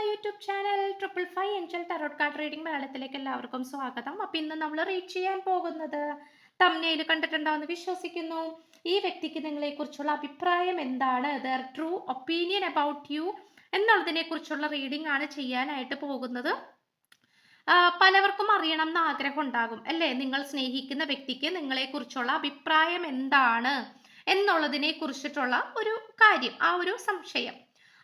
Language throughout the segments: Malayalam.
My YouTube channel triple five angel tarot card reading മലയാളത്തിലേക്ക് എല്ലാവർക്കും സ്വാഗതം. അപ്പം ഇന്ന് നമ്മൾ റീഡ് ചെയ്യാൻ പോകുന്നത് തമ്നയിൽ കണ്ടിട്ടുണ്ടാവുമെന്ന് വിശ്വസിക്കുന്നു. ഈ വ്യക്തിക്ക് നിങ്ങളെക്കുറിച്ചുള്ള അഭിപ്രായം എന്താണ്? Their true opinion about you എന്നുള്ളതിനെ കുറിച്ചുള്ള റീഡിംഗ് ആണ് ചെയ്യാനായിട്ട് പോകുന്നത്. പലവർക്കും അറിയണം എന്ന് ആഗ്രഹം ഉണ്ടാകും അല്ലേ? നിങ്ങൾ സ്നേഹിക്കുന്ന വ്യക്തിക്ക് നിങ്ങളെക്കുറിച്ചുള്ള അഭിപ്രായം എന്താണ് എന്നുള്ളതിനെ കുറിച്ചിട്ടുള്ള ഒരു കാര്യം ആ ഒരു സംശയം.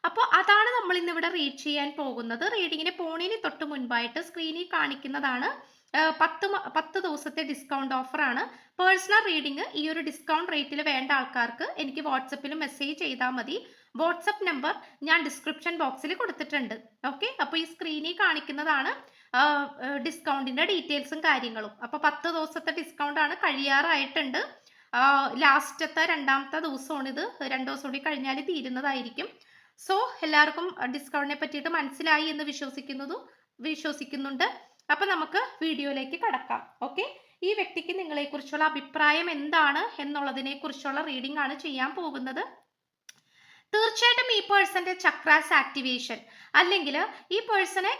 അപ്പോൾ അതാണ് നമ്മൾ ഇന്നിവിടെ റീഡ് ചെയ്യാൻ പോകുന്നത്. റീഡിങ്ങിന് പോണിന് തൊട്ട് മുൻപായിട്ട് സ്ക്രീനിൽ കാണിക്കുന്നതാണ് പത്ത് പത്ത് ദിവസത്തെ ഡിസ്കൗണ്ട് ഓഫറാണ് പേഴ്സണൽ റീഡിംഗ് ഈ ഒരു ഡിസ്കൗണ്ട് റേറ്റിൽ വേണ്ട ആൾക്കാർക്ക് എനിക്ക് വാട്സപ്പിൽ മെസ്സേജ് ചെയ്താൽ മതി. വാട്സപ്പ് നമ്പർ ഞാൻ ഡിസ്ക്രിപ്ഷൻ ബോക്സിൽ കൊടുത്തിട്ടുണ്ട്. ഓക്കെ അപ്പോൾ ഈ സ്ക്രീനിൽ കാണിക്കുന്നതാണ് ഡിസ്കൗണ്ടിന്റെ ഡീറ്റെയിൽസും കാര്യങ്ങളും. അപ്പോൾ പത്ത് ദിവസത്തെ ഡിസ്കൗണ്ട് ആണ് കഴിയാറായിട്ടുണ്ട്. ലാസ്റ്റത്തെ രണ്ടാമത്തെ ദിവസമാണിത്. രണ്ട് ദിവസം കൂടി കഴിഞ്ഞാൽ തീരുന്നതായിരിക്കും. സോ എല്ലാവർക്കും ഡിസ്കൗണ്ടിനെ പറ്റിയിട്ട് മനസ്സിലായി എന്ന് വിശ്വസിക്കുന്നതും വിശ്വസിക്കുന്നുണ്ട്. അപ്പൊ നമുക്ക് വീഡിയോയിലേക്ക് കടക്കാം. ഓക്കെ ഈ വ്യക്തിക്ക് നിങ്ങളെക്കുറിച്ചുള്ള അഭിപ്രായം എന്താണ് എന്നുള്ളതിനെ കുറിച്ചുള്ള റീഡിംഗ് ആണ് ചെയ്യാൻ പോകുന്നത്. തീർച്ചയായിട്ടും ഈ പേഴ്സന്റെ ചക്രാസ് ആക്ടിവേഷൻ അല്ലെങ്കിൽ ഈ പേഴ്സണ്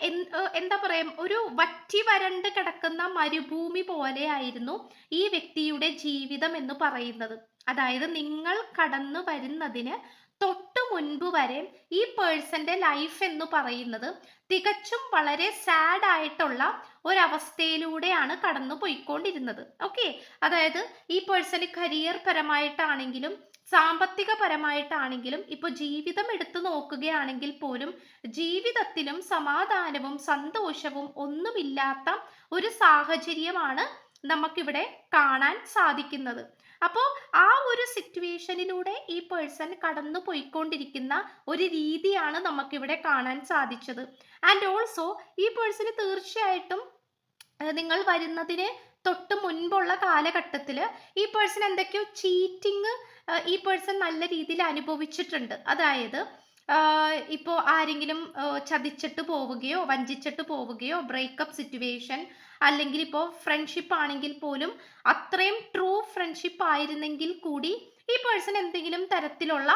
എന്താ പറയാ ഒരു വറ്റി വരണ്ട് കിടക്കുന്ന മരുഭൂമി പോലെയായിരുന്നു ഈ വ്യക്തിയുടെ ജീവിതം എന്ന് പറയുന്നത്. അതായത് നിങ്ങൾ കടന്നു വരുന്നതിന് തൊട്ടു മുൻപ് വരെ ഈ പേഴ്സന്റെ ലൈഫ് എന്ന് പറയുന്നത് തികച്ചും വളരെ സാഡ് ആയിട്ടുള്ള ഒരവസ്ഥയിലൂടെയാണ് കടന്നു പോയിക്കൊണ്ടിരുന്നത് ഓക്കെ അതായത് ഈ പേഴ്സന് കരിയർ പരമായിട്ടാണെങ്കിലും സാമ്പത്തിക പരമായിട്ടാണെങ്കിലും ഇപ്പോൾ ജീവിതം എടുത്തു നോക്കുകയാണെങ്കിൽ പോലും ജീവിതത്തിലും സമാധാനവും സന്തോഷവും ഒന്നുമില്ലാത്ത ഒരു സാഹചര്യമാണ് നമുക്കിവിടെ കാണാൻ സാധിക്കുന്നത്. അപ്പോൾ ആ ഒരു സിറ്റുവേഷനിലൂടെ ഈ പേഴ്സൺ കടന്നു പോയിക്കൊണ്ടിരിക്കുന്ന ഒരു രീതിയാണ് നമുക്കിവിടെ കാണാൻ സാധിച്ചത്. ആൻഡ് ഓൾസോ ഈ പേഴ്സണ് തീർച്ചയായിട്ടും നിങ്ങൾ വരുന്നതിന് തൊട്ട് മുൻപുള്ള കാലഘട്ടത്തിൽ ഈ പേഴ്സൺ എന്തൊക്കെയോ ചീറ്റിങ് ഈ പേഴ്സൺ നല്ല രീതിയിൽ അനുഭവിച്ചിട്ടുണ്ട്. അതായത് ഇപ്പോൾ ആരെങ്കിലും ചതിച്ചിട്ട് പോവുകയോ വഞ്ചിച്ചിട്ട് പോവുകയോ ബ്രേക്കപ്പ് സിറ്റുവേഷൻ അല്ലെങ്കിൽ ഇപ്പോൾ ഫ്രണ്ട്ഷിപ്പ് ആണെങ്കിൽ പോലും അത്രയും ട്രൂ ഫ്രണ്ട്ഷിപ്പ് ആയിരുന്നെങ്കിൽ കൂടി ഈ പേഴ്സൺ എന്തെങ്കിലും തരത്തിലുള്ള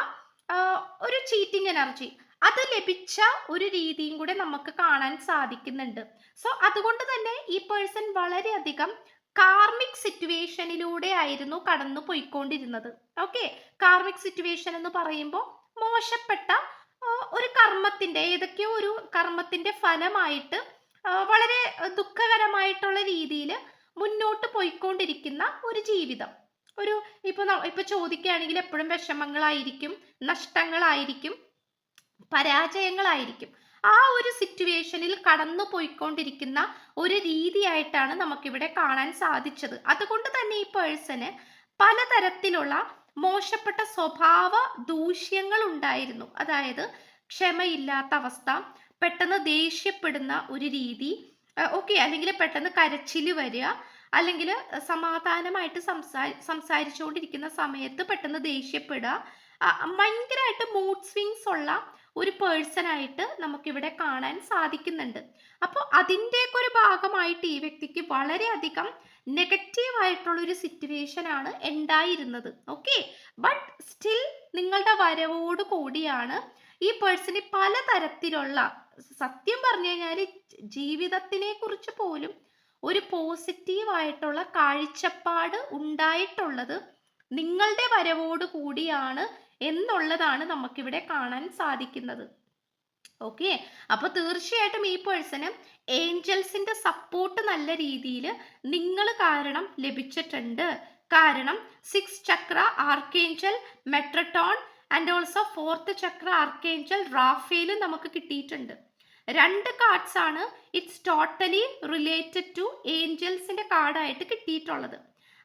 ഒരു ചീറ്റിംഗ് എനർജി അത് ലഭിച്ച ഒരു രീതിയും കൂടെ നമുക്ക് കാണാൻ സാധിക്കുന്നുണ്ട്. സോ അതുകൊണ്ട് തന്നെ ഈ പേഴ്സൺ വളരെയധികം കാർമിക് സിറ്റുവേഷനിലൂടെ ആയിരുന്നു കടന്നു പോയിക്കൊണ്ടിരുന്നത്. ഓക്കെ കാർമിക് സിറ്റുവേഷൻ എന്ന് പറയുമ്പോൾ മോശപ്പെട്ട ഒരു കർമ്മത്തിന്റെ ഏതൊക്കെയോ ഒരു കർമ്മത്തിന്റെ ഫലമായിട്ട് വളരെ ദുഃഖകരമായിട്ടുള്ള രീതിയിൽ മുന്നോട്ട് പോയിക്കൊണ്ടിരിക്കുന്ന ഒരു ജീവിതം. ഒരു ഇപ്പൊ ന- ഇപ്പൊ ചോദിക്കുകയാണെങ്കിൽ എപ്പോഴും വിഷമങ്ങളായിരിക്കും നഷ്ടങ്ങളായിരിക്കും പരാജയങ്ങളായിരിക്കും. ആ ഒരു സിറ്റുവേഷനിൽ കടന്നു പോയിക്കൊണ്ടിരിക്കുന്ന ഒരു രീതിയായിട്ടാണ് നമുക്കിവിടെ കാണാൻ സാധിച്ചത്. അതുകൊണ്ട് തന്നെ ഈ പേഴ്സന് പലതരത്തിലുള്ള മോശപ്പെട്ട സ്വഭാവ ദൂഷ്യങ്ങൾ ഉണ്ടായിരുന്നു. അതായത് ക്ഷമയില്ലാത്ത അവസ്ഥ പെട്ടെന്ന് ദേഷ്യപ്പെടുന്ന ഒരു രീതി ഓക്കെ അല്ലെങ്കിൽ പെട്ടെന്ന് കരച്ചിൽ വരിക അല്ലെങ്കിൽ സമാധാനമായിട്ട് സംസാ സംസാരിച്ചുകൊണ്ടിരിക്കുന്ന സമയത്ത് പെട്ടെന്ന് ദേഷ്യപ്പെടുക. ഭയങ്കരമായിട്ട് മൂഡ് സ്വിങ്സ് ഉള്ള ഒരു പേഴ്സൺ ആയിട്ട് നമുക്കിവിടെ കാണാൻ സാധിക്കുന്നുണ്ട്. അപ്പോൾ അതിന്റെയൊക്കെ ഒരു ഭാഗമായിട്ട് ഈ വ്യക്തിക്ക് വളരെയധികം സിറ്റുവേഷൻ ആണ് ഉണ്ടായിരുന്നത്. ഓക്കെ ബട്ട് സ്റ്റിൽ നിങ്ങളുടെ വരവോട് കൂടിയാണ് ഈ പേഴ്സണ് പലതരത്തിലുള്ള സത്യം പറഞ്ഞു കഴിഞ്ഞാൽ ജീവിതത്തിനെ കുറിച്ച് പോലും ഒരു പോസിറ്റീവ് ആയിട്ടുള്ള കാഴ്ചപ്പാട് ഉണ്ടായിട്ടുള്ളത് നിങ്ങളുടെ വരവോട് കൂടിയാണ് എന്നുള്ളതാണ് നമുക്കിവിടെ കാണാൻ സാധിക്കുന്നത്. ഓക്കെ അപ്പൊ തീർച്ചയായിട്ടും ഈ പേഴ്സണ് ഏഞ്ചൽസിന്റെ സപ്പോർട്ട് നല്ല രീതിയിൽ നിങ്ങൾ കാരണം ലഭിച്ചിട്ടുണ്ട്. കാരണം six chakra archangel Metatron and also fourth chakra archangel റാഫേലും നമുക്ക് കിട്ടിയിട്ടുണ്ട്. രണ്ട് കാർഡ്സ് ആണ് ഇറ്റ്സ് ടോട്ടലി റിലേറ്റഡ് ടു ഏഞ്ചൽസിന്റെ കാർഡായിട്ട് കിട്ടിയിട്ടുള്ളത്.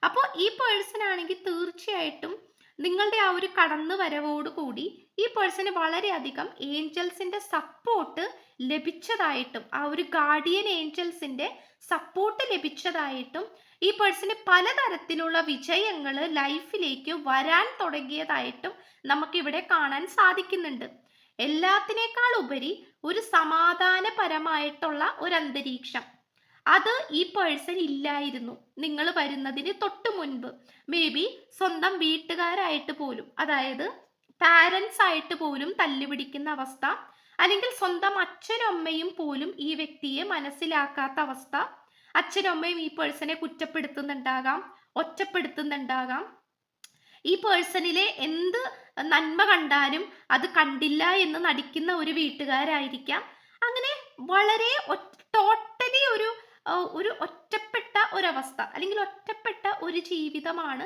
അപ്പോൾ ഈ പേഴ്സൺ ആണെങ്കിൽ തീർച്ചയായിട്ടും നിങ്ങളുടെ ആ ഒരു കടന്നു വരവോടുകൂടി ഈ പേഴ്സന് വളരെയധികം ഏഞ്ചൽസിന്റെ സപ്പോർട്ട് ലഭിച്ചതായിട്ടും ആ ഒരു ഗാർഡിയൻ ഏഞ്ചൽസിന്റെ സപ്പോർട്ട് ലഭിച്ചതായിട്ടും ഈ പേഴ്സന് പലതരത്തിലുള്ള വിജയങ്ങൾ ലൈഫിലേക്ക് വരാൻ തുടങ്ങിയതായിട്ടും നമുക്കിവിടെ കാണാൻ സാധിക്കുന്നുണ്ട്. എല്ലാത്തിനേക്കാൾ ഉപരി ഒരു സമാധാനപരമായിട്ടുള്ള ഒരു അന്തരീക്ഷം. അത് ഈ പേഴ്സൺ ഇല്ലായിരുന്നു. നിങ്ങൾ വരുന്നതിന് തൊട്ട് മുൻപ്. മേ ബി സ്വന്തം വീട്ടുകാരായിട്ട് പോലും അതായത് പാരൻസ് ആയിട്ട് പോലും തല്ലുപിടിക്കുന്ന അവസ്ഥ അല്ലെങ്കിൽ സ്വന്തം അച്ഛനും അമ്മയും പോലും ഈ വ്യക്തിയെ മനസ്സിലാക്കാത്ത അവസ്ഥ അച്ഛനും അമ്മയും ഈ പേഴ്സണെ കുറ്റപ്പെടുത്തുന്നുണ്ടാകാം ഒറ്റപ്പെടുത്തുന്നുണ്ടാകാം. ഈ പേഴ്സണിലെ എന്ത് നന്മ കണ്ടാലും അത് കണ്ടില്ല എന്ന് നടിക്കുന്ന ഒരു വീട്ടുകാരായിരിക്കാം. അങ്ങനെ വളരെ ടോട്ടലി ഒരു ഒരു ഒറ്റപ്പെട്ട ഒരവസ്ഥ അല്ലെങ്കിൽ ഒറ്റപ്പെട്ട ഒരു ജീവിതമാണ്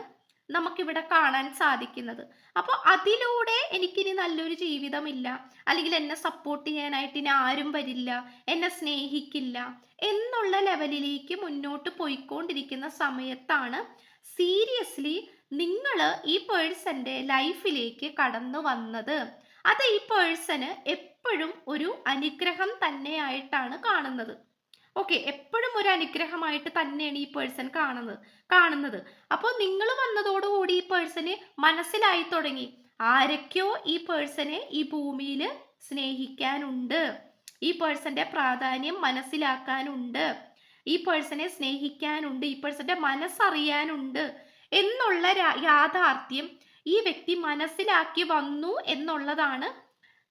നമുക്കിവിടെ കാണാൻ സാധിക്കുന്നത്. അപ്പോൾ അതിലൂടെ എനിക്കിനി നല്ലൊരു ജീവിതമില്ല. അല്ലെങ്കിൽ എന്നെ സപ്പോർട്ട് ചെയ്യാനായിട്ട് ഇനി ആരും വരില്ല. എന്നെ സ്നേഹിക്കില്ല എന്നുള്ള ലെവലിലേക്ക് മുന്നോട്ട് പോയിക്കൊണ്ടിരിക്കുന്ന സമയത്താണ് സീരിയസ്ലി നിങ്ങൾ ഈ പേഴ്സന്റെ ലൈഫിലേക്ക് കടന്നു വന്നത്. അത് ഈ പേഴ്സന് എപ്പോഴും ഒരു അനുഗ്രഹം തന്നെയായിട്ടാണ് കാണുന്നത്. ഓക്കെ എപ്പോഴും ഒരു അനുഗ്രഹമായിട്ട് തന്നെയാണ് ഈ പേഴ്സൺ കാണുന്നത് കാണുന്നത്. അപ്പോൾ നിങ്ങൾ വന്നതോടുകൂടി ഈ പേഴ്സന് മനസ്സിലായി തുടങ്ങി. ആരൊക്കെയോ ഈ പേഴ്സനെ ഈ ഭൂമിയിൽ സ്നേഹിക്കാനുണ്ട്. ഈ പേഴ്സന്റെ പ്രാധാന്യം മനസ്സിലാക്കാനുണ്ട്. ഈ പേഴ്സണെ സ്നേഹിക്കാനുണ്ട്. ഈ പേഴ്സന്റെ മനസ്സറിയാനുണ്ട്. എന്നുള്ള യാഥാർത്ഥ്യം ഈ വ്യക്തി മനസ്സിലാക്കി വന്നു എന്നുള്ളതാണ്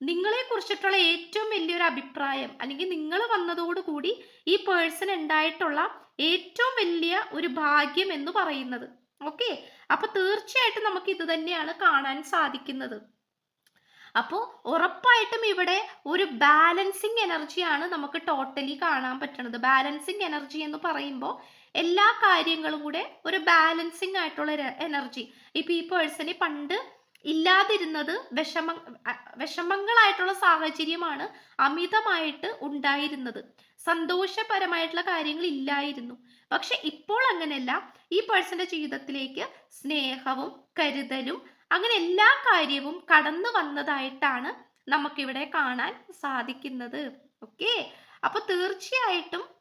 നിങ്ങളെ കുറിച്ചിട്ടുള്ള ഏറ്റവും വലിയൊരു അഭിപ്രായം. അല്ലെങ്കിൽ നിങ്ങൾ വന്നതോടുകൂടി ഈ പേഴ്സൺ ഉണ്ടായിട്ടുള്ള ഏറ്റവും വലിയ ഒരു ഭാഗ്യം എന്ന് പറയുന്നത്. ഓക്കെ അപ്പൊ തീർച്ചയായിട്ടും നമുക്ക് ഇത് തന്നെയാണ് കാണാൻ സാധിക്കുന്നത്. അപ്പോൾ ഉറപ്പായിട്ടും ഇവിടെ ഒരു ബാലൻസിങ് എനർജിയാണ് നമുക്ക് ടോട്ടലി കാണാൻ പറ്റുന്നത് ബാലൻസിങ് എനർജി എന്ന് പറയുമ്പോൾ എല്ലാ കാര്യങ്ങളും കൂടെ ഒരു ബാലൻസിങ് ആയിട്ടുള്ള എനർജി ഇപ്പൊ ഈ പേഴ്സണി പണ്ട് ഇല്ലാതിരുന്നത് വിഷമ വിഷമങ്ങളായിട്ടുള്ള സാഹചര്യമാണ് അമിതമായിട്ട് ഉണ്ടായിരുന്നത്. സന്തോഷപരമായിട്ടുള്ള കാര്യങ്ങൾ ഇല്ലായിരുന്നു. പക്ഷെ ഇപ്പോൾ അങ്ങനെയല്ല. ഈ പേഴ്സന്റെ ജീവിതത്തിലേക്ക് സ്നേഹവും കരുതലും അങ്ങനെ എല്ലാ കാര്യവും കടന്നു വന്നതായിട്ടാണ് നമുക്കിവിടെ കാണാൻ സാധിക്കുന്നത്. ഓക്കെ അപ്പൊ തീർച്ചയായിട്ടും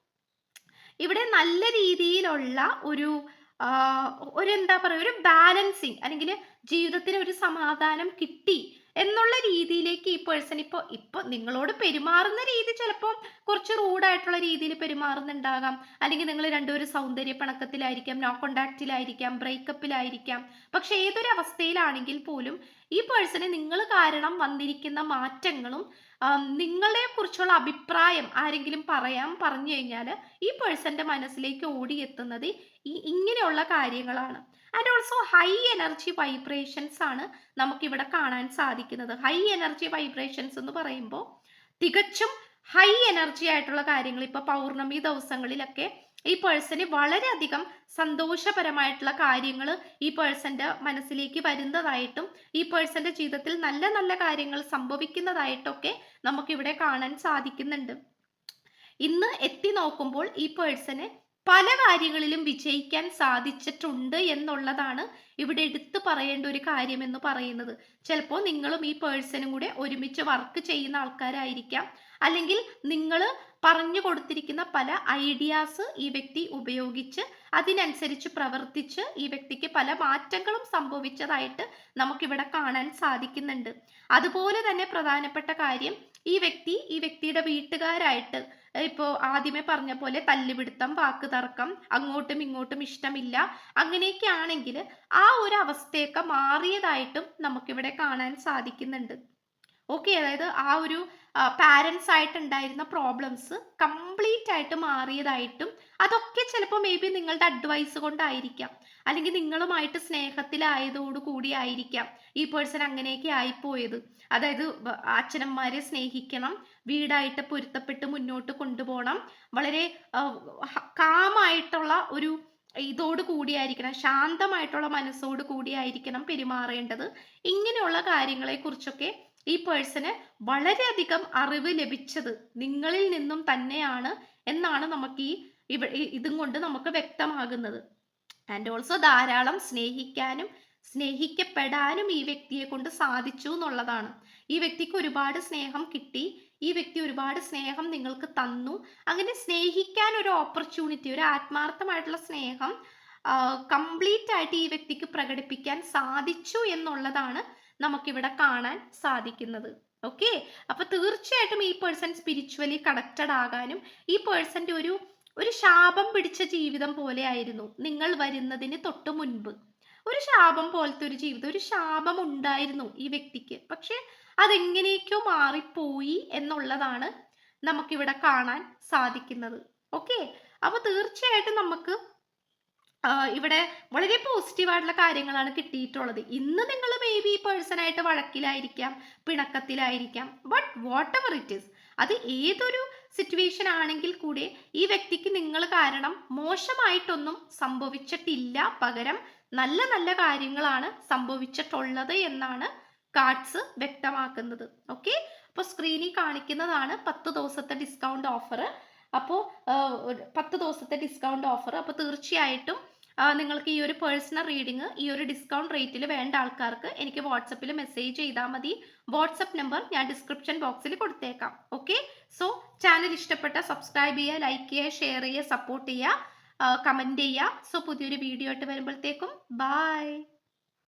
ഇവിടെ നല്ല രീതിയിലുള്ള ഒരു ഒരു എന്താ പറയുക ഒരു ബാലൻസിങ് അല്ലെങ്കിൽ ജീവിതത്തിന് ഒരു സമാധാനം കിട്ടി എന്നുള്ള രീതിയിലേക്ക് ഈ പേഴ്സൺ ഇപ്പോൾ ഇപ്പോൾ നിങ്ങളോട് പെരുമാറുന്ന രീതി ചിലപ്പോൾ കുറച്ച് റൂഡായിട്ടുള്ള രീതിയിൽ പെരുമാറുന്നുണ്ടാകാം. അല്ലെങ്കിൽ നിങ്ങൾ രണ്ടുപേരും സൗന്ദര്യ പിണക്കത്തിലായിരിക്കാം നോ കോണ്ടാക്റ്റിലായിരിക്കാം ബ്രേക്കപ്പിലായിരിക്കാം പക്ഷെ ഏതൊരു അവസ്ഥയിലാണെങ്കിൽ പോലും ഈ പേഴ്സണ് നിങ്ങൾ കാരണം വന്നിരിക്കുന്ന മാറ്റങ്ങളും നിങ്ങളെ കുറിച്ചുള്ള അഭിപ്രായം ആരെങ്കിലും പറയാം പറഞ്ഞു കഴിഞ്ഞാൽ ഈ പേഴ്സന്റെ മനസ്സിലേക്ക് ഓടിയെത്തുന്നത് ഈ ഇങ്ങനെയുള്ള കാര്യങ്ങളാണ്. And also high energy vibrations ആണ് നമുക്കിവിടെ കാണാൻ സാധിക്കുന്നത്. ഹൈ എനർജി വൈബ്രേഷൻസ് എന്ന് പറയുമ്പോൾ തികച്ചും ഹൈ എനർജി ആയിട്ടുള്ള കാര്യങ്ങൾ ഇപ്പൊ പൗർണമി ദിവസങ്ങളിലൊക്കെ ഈ പേഴ്സന് വളരെയധികം സന്തോഷപരമായിട്ടുള്ള കാര്യങ്ങൾ ഈ പേഴ്സന്റെ മനസ്സിലേക്ക് വരുന്നതായിട്ടും ഈ പേഴ്സന്റെ ജീവിതത്തിൽ നല്ല നല്ല കാര്യങ്ങൾ സംഭവിക്കുന്നതായിട്ടൊക്കെ നമുക്കിവിടെ കാണാൻ സാധിക്കുന്നുണ്ട്. ഇന്ന് എത്തി നോക്കുമ്പോൾ ഈ പേഴ്സന് പല കാര്യങ്ങളിലും വിജയിക്കാൻ സാധിച്ചിട്ടുണ്ട് എന്നുള്ളതാണ് ഇവിടെ എടുത്തു പറയേണ്ട ഒരു കാര്യം എന്ന് പറയുന്നത്. ചിലപ്പോൾ നിങ്ങളും ഈ പേഴ്സണും കൂടെ ഒരുമിച്ച് വർക്ക് ചെയ്യുന്ന ആൾക്കാരായിരിക്കാം. അല്ലെങ്കിൽ നിങ്ങൾ പറഞ്ഞു കൊടുത്തിരിക്കുന്ന പല ഐഡിയാസ് ഈ വ്യക്തി ഉപയോഗിച്ച് അതിനനുസരിച്ച് പ്രവർത്തിച്ച് ഈ വ്യക്തിക്ക് പല മാറ്റങ്ങളും സംഭവിച്ചതായിട്ട് നമുക്കിവിടെ കാണാൻ സാധിക്കുന്നുണ്ട്. അതുപോലെ തന്നെ പ്രധാനപ്പെട്ട കാര്യം ഈ വ്യക്തി ഈ വ്യക്തിയുടെ വീട്ടുകാരായിട്ട് ഇപ്പോൾ ആദ്യമേ പറഞ്ഞ പോലെ തല്ലുപിടുത്തം വാക്ക് തർക്കം അങ്ങോട്ടും ഇങ്ങോട്ടും ഇഷ്ടമില്ല അങ്ങനെയൊക്കെ ആണെങ്കിൽ ആ ഒരു അവസ്ഥയൊക്കെ മാറിയതായിട്ടും നമുക്കിവിടെ കാണാൻ സാധിക്കുന്നുണ്ട്. ഓക്കെ അതായത് ആ ഒരു പാരൻസ് ആയിട്ടുണ്ടായിരുന്ന പ്രോബ്ലംസ് കംപ്ലീറ്റ് ആയിട്ട് മാറിയതായിട്ടും അതൊക്കെ ചിലപ്പോൾ മേ ബി നിങ്ങളുടെ അഡ്വൈസ് കൊണ്ടായിരിക്കാം. അല്ലെങ്കിൽ നിങ്ങളുമായിട്ട് സ്നേഹത്തിലായതോടു കൂടി ആയിരിക്കാം ഈ പേഴ്സൺ അങ്ങനെയൊക്കെ ആയിപ്പോയത്. അതായത് അച്ഛനന്മാരെ സ്നേഹിക്കണം വീടായിട്ട് പൊരുത്തപ്പെട്ട് മുന്നോട്ട് കൊണ്ടുപോകണം. വളരെ കാമായിട്ടുള്ള ഒരു ഇതോട് കൂടിയായിരിക്കണം ശാന്തമായിട്ടുള്ള മനസ്സോട് കൂടിയായിരിക്കണം പെരുമാറേണ്ടത്. ഇങ്ങനെയുള്ള കാര്യങ്ങളെ കുറിച്ചൊക്കെ ഈ പേഴ്സണ് വളരെയധികം അറിവ് ലഭിച്ചത് നിങ്ങളിൽ നിന്നും തന്നെയാണ് എന്നാണ് നമുക്ക് ഈ ഇവ ഇതും കൊണ്ട് നമുക്ക് വ്യക്തമാകുന്നത്. ആൻഡ് ഓൾസോ ധാരാളം സ്നേഹിക്കാനും സ്നേഹിക്കപ്പെടാനും ഈ വ്യക്തിയെ കൊണ്ട് സാധിച്ചു എന്നുള്ളതാണ്. ഈ വ്യക്തിക്ക് ഒരുപാട് സ്നേഹം കിട്ടി. ഈ വ്യക്തി ഒരുപാട് സ്നേഹം നിങ്ങൾക്ക് തന്നു. അങ്ങനെ സ്നേഹിക്കാൻ ഒരു ഓപ്പർച്യൂണിറ്റി ഒരു ആത്മാർത്ഥമായിട്ടുള്ള സ്നേഹം കംപ്ലീറ്റ് ആയിട്ട് ഈ വ്യക്തിക്ക് പ്രകടിപ്പിക്കാൻ സാധിച്ചു എന്നുള്ളതാണ് നമുക്കിവിടെ കാണാൻ സാധിക്കുന്നത്. ഓക്കെ അപ്പൊ തീർച്ചയായിട്ടും ഈ പേഴ്സൺ സ്പിരിച്വലി കണക്റ്റഡ് ആകാനും ഈ പേഴ്സന്റെ ഒരു ഒരു ശാപം പിടിച്ച ജീവിതം പോലെ ആയിരുന്നു നിങ്ങൾ വരുന്നതിന് തൊട്ട് മുൻപ്. ഒരു ശാപം പോലത്തെ ഒരു ജീവിതം ഒരു ശാപം ഉണ്ടായിരുന്നു ഈ വ്യക്തിക്ക്. പക്ഷെ അതെങ്ങനെയൊക്കെയോ മാറിപ്പോയി എന്നുള്ളതാണ് നമുക്കിവിടെ കാണാൻ സാധിക്കുന്നത്. ഓക്കെ അപ്പൊ തീർച്ചയായിട്ടും നമുക്ക് ഇവിടെ വളരെ പോസിറ്റീവ് ആയിട്ടുള്ള കാര്യങ്ങളാണ് കിട്ടിയിട്ടുള്ളത്. ഇന്ന് നിങ്ങൾ മേ ബി പേഴ്സണായിട്ട് വഴക്കിലായിരിക്കാം പിണക്കത്തിലായിരിക്കാം but whatever it is അത് ഏതൊരു സിറ്റുവേഷൻ ആണെങ്കിൽ കൂടി ഈ വ്യക്തിക്ക് നിങ്ങൾ കാരണം മോശമായിട്ടൊന്നും സംഭവിച്ചിട്ടില്ല. പകരം നല്ല നല്ല കാര്യങ്ങളാണ് സംഭവിച്ചിട്ടുള്ളത് എന്നാണ് കാർഡ്സ് വ്യക്തമാക്കുന്നത്. ഓക്കെ അപ്പോൾ സ്ക്രീനിൽ കാണിക്കുന്നതാണ് പത്ത് ദിവസത്തെ ഡിസ്കൗണ്ട് ഓഫർ അപ്പോൾ പത്ത് ദിവസത്തെ ഡിസ്കൗണ്ട് ഓഫർ അപ്പോൾ തീർച്ചയായിട്ടും നിങ്ങൾക്ക് ഈ ഒരു പേഴ്സണൽ റീഡിങ് ഈ ഒരു ഡിസ്കൗണ്ട് റേറ്റിൽ വേണ്ട ആൾക്കാർക്ക് എനിക്ക് വാട്സപ്പിൽ മെസ്സേജ് ചെയ്താൽ മതി. വാട്സപ്പ് നമ്പർ ഞാൻ ഡിസ്ക്രിപ്ഷൻ ബോക്സിൽ കൊടുത്തേക്കാം. ഓക്കെ സോ ചാനൽ ഇഷ്ടപ്പെട്ട സബ്സ്ക്രൈബ് ചെയ്യുക ലൈക്ക് ചെയ്യുക ഷെയർ ചെയ്യുക സപ്പോർട്ട് ചെയ്യുക കമന്റ് ചെയ്യുക. സോ പുതിയൊരു വീഡിയോ ആയിട്ട് വരുമ്പോഴത്തേക്കും ബൈ